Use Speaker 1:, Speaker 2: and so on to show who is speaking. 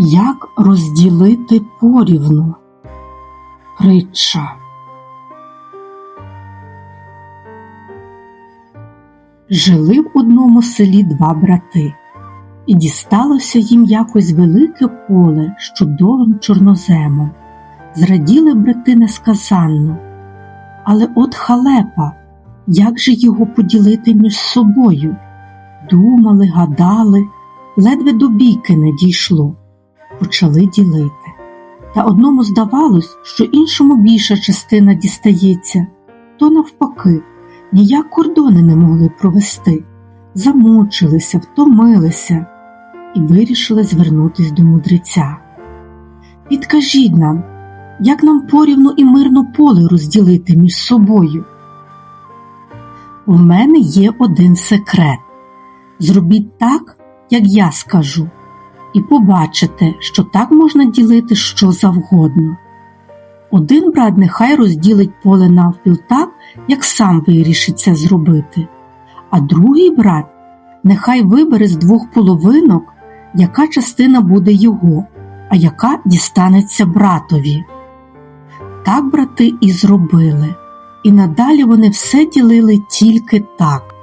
Speaker 1: Як розділити порівну? Притча. Жили в одному селі два брати, і дісталося їм якось велике поле з чудовим чорноземом. Зраділи брати несказанно. Але от халепа, як же його поділити між собою? Думали, гадали, ледве до бійки не дійшло. Почали ділити. Та одному здавалось, що іншому більша частина дістається, то навпаки, ніяк кордони не могли провести, замучилися, втомилися і вирішили звернутись до мудреця. Підкажіть нам, як нам порівну і мирно поле розділити між собою? В мене є один секрет. Зробіть так, як я скажу, і побачите, що так можна ділити що завгодно. Один брат нехай розділить поле навпіл так, як сам вирішить це зробити, а другий брат нехай вибере з двох половинок, яка частина буде його, а яка дістанеться братові. Так брати і зробили, і надалі вони все ділили тільки так.